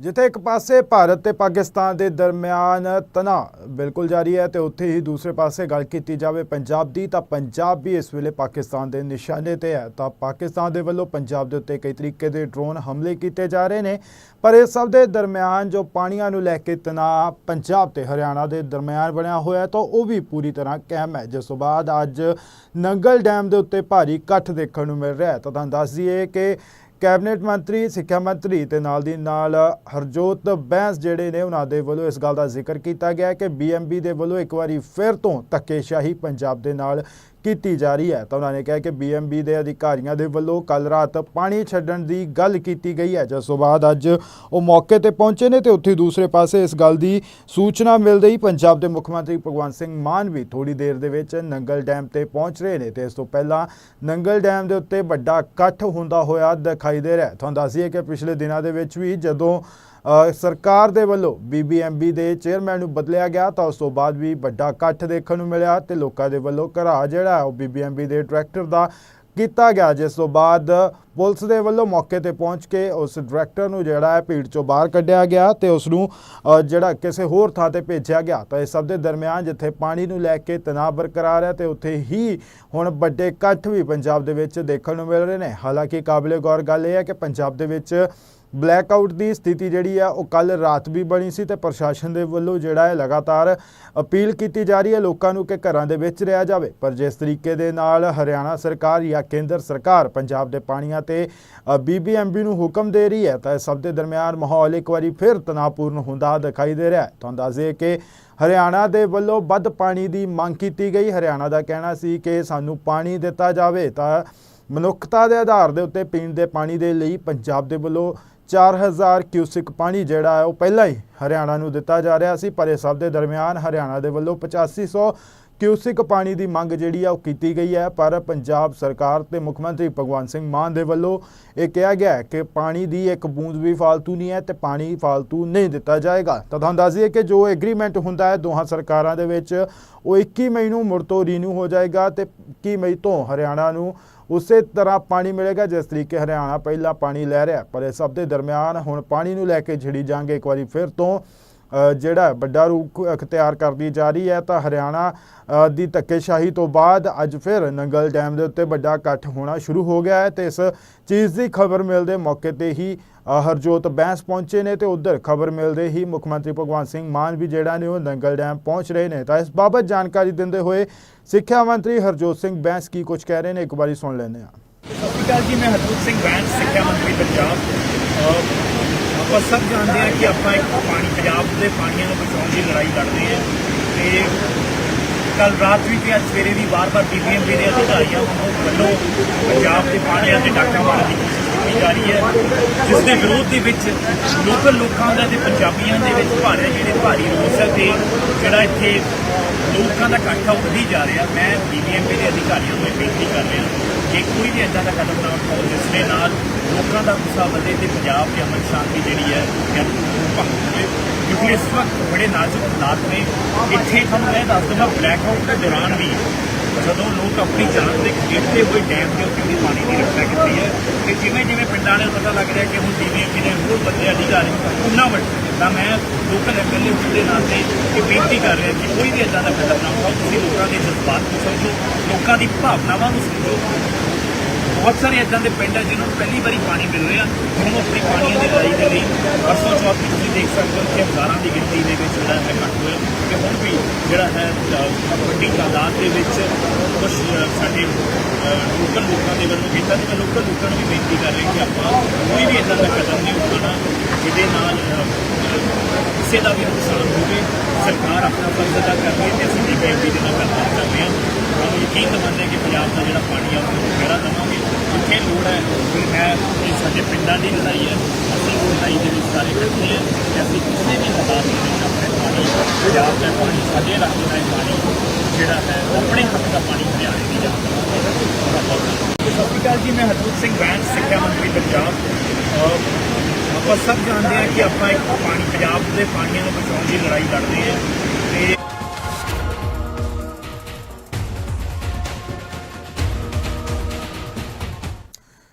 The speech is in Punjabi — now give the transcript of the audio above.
ਜਿੱਥੇ ਇੱਕ ਪਾਸੇ ਭਾਰਤ ਤੇ ਪਾਕਿਸਤਾਨ ਦੇ ਦਰਮਿਆਨ ਤਣਾਅ ਬਿਲਕੁਲ ਜਾਰੀ ਹੈ ਤੇ ਉੱਥੇ ਹੀ ਦੂਸਰੇ ਪਾਸੇ ਗੱਲ ਕੀਤੀ ਜਾਵੇ ਪੰਜਾਬ ਦੀ, ਤਾਂ ਪੰਜਾਬ ਵੀ ਇਸ ਵੇਲੇ ਪਾਕਿਸਤਾਨ ਦੇ ਨਿਸ਼ਾਨੇ ਤੇ ਹੈ। ਤਾਂ ਪਾਕਿਸਤਾਨ ਦੇ ਵੱਲੋਂ ਪੰਜਾਬ ਦੇ ਉੱਤੇ ਕਈ ਤਰੀਕੇ ਦੇ ਡਰੋਨ ਹਮਲੇ ਕੀਤੇ ਜਾ ਰਹੇ ਨੇ, ਪਰ ਇਹ ਸਭ ਦੇ ਦਰਮਿਆਨ ਜੋ ਪਾਣੀਆਂ ਨੂੰ ਲੈ ਕੇ ਤਣਾਅ ਪੰਜਾਬ ਤੇ ਹਰਿਆਣਾ ਦੇ ਦਰਮਿਆਨ ਬਣਿਆ ਹੋਇਆ ਤਾਂ ਉਹ ਵੀ ਪੂਰੀ ਤਰ੍ਹਾਂ ਕਾਇਮ ਹੈ। ਜਿਸ ਤੋਂ ਬਾਅਦ ਅੱਜ ਨੰਗਲ ਡੈਮ ਦੇ ਉੱਤੇ ਭਾਰੀ ਇਕੱਠ ਦੇਖਣ ਨੂੰ ਮਿਲ ਰਿਹਾ ਹੈ। ਤਾਂ ਤੁਹਾਨੂੰ ਦੱਸ ਦਈਏ ਕਿ ਕੈਬਨਿਟ ਮੰਤਰੀ, ਸਿੱਖਿਆ ਮੰਤਰੀ ਤੇ ਨਾਲ ਦੀ ਨਾਲ ਹਰਜੋਤ ਬੈਂਸ ਜਿਹੜੇ ਨੇ ਉਹਨਾਂ ਦੇ ਵੱਲੋਂ ਇਸ ਗੱਲ ਦਾ ਜ਼ਿਕਰ ਕੀਤਾ ਗਿਆ ਹੈ ਕਿ ਬੀਐਮਬੀ ਦੇ ਵੱਲੋਂ ਇੱਕ ਵਾਰੀ ਫਿਰ ਤੋਂ ਧੱਕੇਸ਼ਾਹੀ ਪੰਜਾਬ ਦੇ ਨਾਲ ਕੀਤੀ ਜਾ ਰਹੀ ਹੈ। ਤਾਂ ਉਹਨਾਂ ਨੇ ਕਿਹਾ ਕਿ ਬੀਐਮਬੀ ਦੇ ਅਧਿਕਾਰੀਆਂ ਦੇ ਵੱਲੋਂ ਕੱਲ ਰਾਤ ਪਾਣੀ ਛੱਡਣ ਦੀ ਗੱਲ ਕੀਤੀ ਗਈ ਹੈ। ਜਿਸ ਤੋਂ ਬਾਅਦ ਅੱਜ ਉਹ ਮੌਕੇ ਤੇ ਪਹੁੰਚੇ ਨੇ ਤੇ ਉੱਥੇ ਦੂਸਰੇ ਪਾਸੇ ਇਸ ਗੱਲ ਦੀ ਸੂਚਨਾ ਮਿਲਦੇ ਹੀ ਪੰਜਾਬ ਦੇ ਮੁੱਖ ਮੰਤਰੀ ਭਗਵੰਤ ਸਿੰਘ ਮਾਨ ਵੀ ਥੋੜੀ ਦੇਰ ਦੇ ਵਿੱਚ ਨੰਗਲ ਡੈਮ ਤੇ ਪਹੁੰਚ ਰਹੇ ਨੇ ਤੇ ਇਸ ਤੋਂ ਪਹਿਲਾਂ ਨੰਗਲ ਡੈਮ ਦੇ ਉੱਤੇ ਵੱਡਾ ਇਕੱਠ ਹੁੰਦਾ ਹੋਇਆ ਦਿਖਾਈ ਦੇ ਰਿਹਾ ਹੈ। ਤੁਹਾਨੂੰ ਦੱਸੀਏ ਕਿ ਪਿਛਲੇ ਦਿਨਾਂ ਦੇ ਵਿੱਚ ਵੀ ਜਦੋਂ ਸਰਕਾਰ ਦੇ ਵੱਲੋਂ ਬੀਬੀਐਮਬੀ ਦੇ ਚੇਅਰਮੈਨ ਨੂੰ ਬਦਲਿਆ ਗਿਆ ਤਾਂ ਉਸ ਤੋਂ ਬਾਅਦ ਵੀ ਵੱਡਾ ਇਕੱਠ ਦੇਖਣ ਨੂੰ ਮਿਲਿਆ ਤੇ ਲੋਕਾਂ ਦੇ ਵੱਲੋਂ ਘਰਾ ਜਿਹੜਾ ਹੈ ਉਹ ਬੀਬੀਐਮਬੀ ਦੇ ਡਾਇਰੈਕਟਰ ਦਾ ਕੀਤਾ ਗਿਆ ਜਿਸ ਤੋਂ ਬਾਅਦ ਪੁਲਿਸ ਦੇ ਵੱਲੋਂ ਮੌਕੇ ਤੇ ਪਹੁੰਚ ਕੇ ਉਸ ਡਾਇਰੈਕਟਰ ਨੂੰ ਜਿਹੜਾ ਹੈ ਭੀੜ ਚੋਂ ਬਾਹਰ ਕੱਢਿਆ ਗਿਆ ਤੇ ਉਸ ਨੂੰ ਜਿਹੜਾ ਕਿਸੇ ਹੋਰ ਥਾਂ ਤੇ ਭੇਜਿਆ ਗਿਆ। ਤਾਂ ਇਸ ਸਭ ਦੇ ਦਰਮਿਆਨ ਜਿੱਥੇ ਪਾਣੀ ਨੂੰ ਲੈ ਕੇ ਤਣਾਅ ਬਰਕਰਾਰ ਹੈ ਤੇ ਉੱਥੇ ਹੀ ਹੁਣ ਵੱਡੇ ਇਕੱਠ ਵੀ ਪੰਜਾਬ ਦੇ ਵਿੱਚ ਦੇਖਣ ਨੂੰ ਮਿਲ ਰਹੇ ਨੇ। ਹਾਲਾਂਕਿ ਕਾਬਲੇ ਗੌਰ ਗੱਲ ਇਹ ਹੈ ਕਿ ਪੰਜਾਬ ਦੇ ਵਿੱਚ ਬਲੈਕ ਆਊਟ ਦੀ ਸਥਿਤੀ ਜਿਹੜੀ ਆ ਉਹ ਕੱਲ ਰਾਤ ਵੀ ਬਣੀ ਸੀ ਤੇ ਪ੍ਰਸ਼ਾਸਨ ਦੇ ਵੱਲੋਂ ਜਿਹੜਾ ਹੈ ਲਗਾਤਾਰ ਅਪੀਲ ਕੀਤੀ ਜਾ ਰਹੀ ਹੈ ਲੋਕਾਂ ਨੂੰ ਕਿ ਘਰਾਂ ਦੇ ਵਿੱਚ ਰਿਹਾ ਜਾਵੇ। ਪਰ ਜਿਸ ਤਰੀਕੇ ਦੇ ਨਾਲ ਹਰਿਆਣਾ ਸਰਕਾਰ ਜਾਂ ਕੇਂਦਰ ਸਰਕਾਰ ਪੰਜਾਬ ਦੇ ਪਾਣੀਆਂ ਤੇ ਬੀਬੀਐਮਬੀ ਨੂੰ ਹੁਕਮ ਦੇ ਰਹੀ ਹੈ, ਤਾਂ ਇਸ ਸਭ ਦੇ ਦਰਮਿਆਨ ਮਾਹੌਲ ਇੱਕ ਵਾਰੀ ਫਿਰ ਤਣਾਅਪੂਰਨ ਹੁੰਦਾ ਦਿਖਾਈ ਦੇ ਰਿਹਾ ਹੈ। ਤੁਹਾਨੂੰ ਦੱਸ ਦਈਏ ਕਿ ਹਰਿਆਣਾ ਦੇ ਵੱਲੋਂ ਵੱਧ ਪਾਣੀ ਦੀ ਮੰਗ ਕੀਤੀ ਗਈ। ਹਰਿਆਣਾ ਦਾ ਕਹਿਣਾ ਸੀ ਕਿ ਸਾਨੂੰ ਪਾਣੀ ਦਿੱਤਾ ਜਾਵੇ, ਤਾਂ ਮਨੁੱਖਤਾ ਦੇ ਆਧਾਰ ਦੇ ਉੱਤੇ ਪੀਣ ਦੇ ਪਾਣੀ ਦੇ ਲਈ ਪੰਜਾਬ ਦੇ ਵੱਲੋਂ 4000 ਕਿਊਸਿਕ ਪਾਣੀ ਜਿਹੜਾ ਹੈ, ਉਹ ਪਹਿਲਾਂ ਹੀ ਹਰਿਆਣਾ ਨੂੰ ਦਿੱਤਾ ਜਾ ਰਿਹਾ ਸੀ, ਪਰ ਇਹ ਸਭ ਦੇ ਦਰਮਿਆਨ ਹਰਿਆਣਾ ਦੇ ਵੱਲੋਂ 8500 ਕਿਊਸਿਕ ਪਾਣੀ ਦੀ ਮੰਗ ਜਿਹੜੀ ਆ ਉਹ ਕੀਤੀ ਗਈ ਹੈ, ਪਰ ਪੰਜਾਬ ਸਰਕਾਰ ਤੇ ਮੁੱਖ ਮੰਤਰੀ ਭਗਵੰਤ ਸਿੰਘ ਮਾਨ ਦੇ ਵੱਲੋਂ ਇਹ ਕਿਹਾ ਗਿਆ ਹੈ ਕਿ ਪਾਣੀ ਦੀ ਇੱਕ ਬੂੰਦ ਵੀ ਫਾਲਤੂ ਨਹੀਂ ਹੈ ਤੇ ਪਾਣੀ ਫਾਲਤੂ ਨਹੀਂ ਦਿੱਤਾ ਜਾਏਗਾ। ਤਾਂ ਤੁਹਾਨੂੰ ਦੱਸ ਦਈਏ ਕਿ ਜੋ ਐਗਰੀਮੈਂਟ ਹੁੰਦਾ ਹੈ ਦੋਹਾਂ ਸਰਕਾਰਾਂ ਦੇ ਵਿੱਚ, ਉਹ 21 ਮਈ ਨੂੰ ਮੁੜ ਤੋਂ ਰੀਨਿਊ ਹੋ ਜਾਏਗਾ ਤੇ 21 ਮਈ ਤੋਂ ਹਰਿਆਣਾ ਨੂੰ ਉਸੇ ਤਰ੍ਹਾਂ ਪਾਣੀ ਮਿਲੇਗਾ, ਜਿਸ ਤਰੀਕੇ ਹਰਿਆਣਾ ਪਹਿਲਾਂ ਪਾਣੀ ਲੈ ਰਿਹਾ ਪਰ ਇਸ ਸਭ ਦੇ ਦਰਮਿਆਨ ਹੁਣ ਪਾਣੀ ਨੂੰ ਲੈ ਕੇ ਝੜੀ ਜਾਂਗੇ ਇੱਕ ਵਾਰੀ ਫਿਰ ਤੋਂ ਜਿਹੜਾ ਵੱਡਾ ਰੂਪ ਅਖਤਿਆਰ ਕਰਦੀ ਜਾ ਰਹੀ ਹੈ, ਤਾਂ ਹਰਿਆਣਾ ਦੀ ਧੱਕੇਸ਼ਾਹੀ ਤੋਂ ਬਾਅਦ ਅੱਜ ਫਿਰ ਨੰਗਲ ਡੈਮ ਦੇ ਉੱਤੇ ਵੱਡਾ ਇਕੱਠ ਹੋਣਾ ਸ਼ੁਰੂ ਹੋ ਗਿਆ ਹੈ ਤੇ ਇਸ ਚੀਜ਼ ਦੀ ਖਬਰ ਮਿਲਦੇ ਮੌਕੇ ਤੇ ਹੀ ਹਰਜੋਤ ਬੈਂਸ ਪਹੁੰਚੇ ਨੇ ਤੇ ਉਧਰ ਖਬਰ ਮਿਲਦੇ ਹੀ ਮੁੱਖ ਮੰਤਰੀ ਭਗਵੰਤ ਸਿੰਘ ਮਾਨ ਵੀ ਜਿਹੜਾ ਨੇ ਉਹ ਨੰਗਲ ਡੈਮ ਪਹੁੰਚ ਰਹੇ ਨੇ। ਤਾਂ ਇਸ ਬਾਬਤ ਜਾਣਕਾਰੀ ਦਿੰਦੇ ਹੋਏ ਸਿੱਖਿਆ ਮੰਤਰੀ ਹਰਜੋਤ ਸਿੰਘ ਬੈਂਸ ਕੀ ਕੁਝ ਕਹਿ ਰਹੇ ਨੇ, ਇੱਕ ਵਾਰੀ ਸੁਣ ਲੈਂਦੇ ਹਾਂ। ਸਤਿ ਸ਼੍ਰੀ ਅਕਾਲ ਜੀ, ਮੈਂ ਹਰਜੋਤ ਸਿੰਘ ਬੈਂਸ, ਸਿੱਖਿਆ ਮੰਤਰੀ ਪੰਜਾਬ ਆਪਾਂ ਸਭ ਜਾਣਦੇ ਹਾਂ ਕਿ ਆਪਾਂ ਇੱਕ ਪਾਣੀ, ਪੰਜਾਬ ਦੇ ਪਾਣੀਆਂ ਨੂੰ ਬਚਾਉਣ ਦੀ ਲੜਾਈ ਲੜਦੇ ਹਾਂ। ਤੇ ਕੱਲ ਰਾਤ ਵੀ ਤੇ ਅੱਜ ਸਵੇਰੇ ਵੀ ਵਾਰ-ਵਾਰ ਬੀਬੀਐਮਬੀ ਦੇ ਅਧਿਕਾਰੀਆਂ ਵੱਲੋਂ ਪੰਜਾਬ ਦੇ ਪਾਣੀਆਂ ਤੇ ਡਾਕਾ ਮਾਰਨ ਦੀ ਕੋਸ਼ਿਸ਼ ਕੀਤੀ ਜਾ ਜਿਸ ਦੇ ਵਿਰੋਧ ਦੇ ਵਿੱਚ ਲੋਕਲ ਲੋਕਾਂ ਦਾ ਤੇ ਪੰਜਾਬੀਆਂ ਦੇ ਵਿੱਚ ਭਾਰੇ ਜਿਹੜੇ ਭਾਰੀ ਰੋਸ ਹੈ ਤੇ ਜਿਹੜਾ ਇੱਥੇ ਲੋਕਾਂ ਦਾ ਇਕੱਠ ਵਧੀ ਜਾ ਰਿਹਾ, ਮੈਂ ਬੀਬੀਐਮਪੀ ਦੇ ਅਧਿਕਾਰੀਆਂ ਨੂੰ ਇਹ ਬੇਨਤੀ ਕਰ ਰਿਹਾ ਕਿ ਕੋਈ ਵੀ ਇਦਾਂ ਦਾ ਕਦਮ ਨਾ ਉਠਾਓ ਜਿਸ ਦੇ ਨਾਲ ਲੋਕਾਂ ਦਾ ਗੁੱਸਾ ਵਧੇ ਤੇ ਪੰਜਾਬ ਦੀ ਅਮਨ ਸ਼ਾਂਤੀ ਜਿਹੜੀ ਹੈ ਭੰਗ ਹੋਵੇ। ਕਿਉਂਕਿ ਇਸ ਵਕਤ ਬੜੇ ਨਾਜ਼ੁਕ ਹਾਲਾਤ ਨੇ। ਇੱਥੇ ਤੁਹਾਨੂੰ ਇਹ ਦੱਸ ਦਵਾਂ ਬਲੈਕ ਆਊਟ ਦੇ ਦੌਰਾਨ ਵੀ ਜਦੋਂ ਲੋਕ ਆਪਣੀ ਜਾਨ ਦੇ ਖੇਡਦੇ ਹੋਏ ਡੈਮ ਦੇ ਉੱਤੇ ਵੀ ਪਾਣੀ ਦੀ ਰੱਖਿਆ ਕੀਤੀ ਹੈ, ਤੇ ਜਿਵੇਂ ਜਿਵੇਂ ਪਿੰਡਾਂ ਨੇ ਪਤਾ ਲੱਗ ਰਿਹਾ ਕਿ ਹੁਣ ਜਿਵੇਂ ਕਿਨੇ ਹੋਰ ਬੰਦੇ ਅਧਿਕਾਰੀ ਉਹਨਾਂ ਵੱਲ ਤਾਂ ਮੈਂ ਲੋਕਲ ਐਮਐਲਏ ਹੋਣ ਦੇ ਨਾਤੇ ਇਹ ਬੇਨਤੀ ਕਰ ਰਿਹਾ ਕਿ ਕੋਈ ਵੀ ਇਦਾਂ ਦਾ ਕਦਮ ਨਾ ਉਠਾਓ ਤੁਸੀਂ ਲੋਕਾਂ ਦੇ ਜਜ਼ਬਾਤ ਨੂੰ ਸਮਝੋ, ਲੋਕਾਂ ਦੀ ਭਾਵਨਾਵਾਂ ਨੂੰ ਸਮਝੋ। ਬਹੁਤ ਸਾਰੇ ਇਦਾਂ ਦੇ ਪਿੰਡ ਆ ਜਿਨ੍ਹਾਂ ਨੂੰ ਪਹਿਲੀ ਵਾਰੀ ਪਾਣੀ ਮਿਲ ਰਿਹਾ। ਹੁਣ ਉਹ ਆਪਣੀ ਪਾਣੀਆਂ ਦੀ ਲੜਾਈ ਦੇ ਲਈ ਪਰਸੋਂ ਚੌਥ ਤੁਸੀਂ ਦੇਖ ਸਕਦੇ ਹੋ ਕਿ ਹਜ਼ਾਰਾਂ ਦੀ ਗਿਣਤੀ ਦੇ ਵਿੱਚ ਜਿਹੜਾ ਹੈ ਘੱਟ ਹੋਇਆ। ਕਿ ਹੁਣ ਵੀ ਜਿਹੜਾ ਹੈ ਵੱਡੀ ਤਾਦਾਦ ਦੇ ਵਿੱਚ ਕੁਝ ਸਾਡੇ ਲੋਕਲ ਲੋਕਾਂ ਦੇ ਵੱਲੋਂ ਕੀਤਾ ਤੇ ਮੈਂ ਲੋਕਲ ਲੋਕਾਂ ਨੂੰ ਵੀ ਬੇਨਤੀ ਕਰ ਰਹੇ ਕਿ ਆਪਾਂ ਕੋਈ ਵੀ ਇਦਾਂ ਦਾ ਕਦਮ ਨਹੀਂ ਉਠਾਉਣਾ, ਜਿਹਦੇ ਨਾਲ ਕਿਸੇ ਦਾ ਵੀ ਨੁਕਸਾਨ ਹੋਵੇ, ਸਰਕਾਰ ਆਪਣਾ ਫਰਜ਼ ਅਦਾ ਕਰ ਰਹੀ ਹੈ ਤੇ ਅਸੀਂ ਬੀਬੀਐਮਪੀ ਦੇ ਨਾਲ ਗੱਲਬਾਤ ਕਰ ਹਾਂ। ਸਾਨੂੰ ਯਕੀਨ ਦਵਾਉਂਦੇ ਕਿ ਪੰਜਾਬ ਦਾ ਜਿਹੜਾ ਪਾਣੀ ਆ ਉਹ ਫੇਰਾ ਦੇਵਾਂਗੇ ਜਿੱਥੇ ਲੋੜ ਹੈ ਫਿਰ ਮੈਂ ਇਹ ਸਾਡੇ ਪਿੰਡਾਂ ਦੀ ਲੜਾਈ ਹੈ ਅਸੀਂ ਉਹ ਲੜਾਈ ਦੇ ਵਿੱਚ ਸਾਰੇ ਇਕੱਠੇ ਹਾਂ ਕਿ ਅਸੀਂ ਕਿਸੇ ਵੀ ਹਾਲਾਤ ਦੇ ਵਿੱਚ ਆਪਣੇ ਪਾਣੀ ਪੰਜਾਬ ਦਾ ਪਾਣੀ ਸਾਡੇ ਇਲਾਕੇ ਦਾ ਇਹ ਪਾਣੀ ਜਿਹੜਾ ਹੈ ਆਪਣੇ ਹੱਕ ਦਾ ਪਾਣੀ ਹਰਿਆਣੇ ਦੀ ਜਾ ਸਤਿ ਸ਼੍ਰੀ ਅਕਾਲ ਜੀ, ਮੈਂ ਹਰਜੋਤ ਸਿੰਘ ਬੈਂਸ, ਸਿੱਖਿਆ ਮੰਤਰੀ ਪੰਜਾਬ। ਅਹ, ਆਪਾਂ ਸਭ ਜਾਣਦੇ ਹਾਂ ਕਿ ਆਪਾਂ ਇੱਕ ਪਾਣੀ, ਪੰਜਾਬ ਦੇ ਪਾਣੀਆਂ ਨੂੰ ਬਚਾਉਣ ਦੀ ਲੜਾਈ ਲੜਦੇ ਹਾਂ।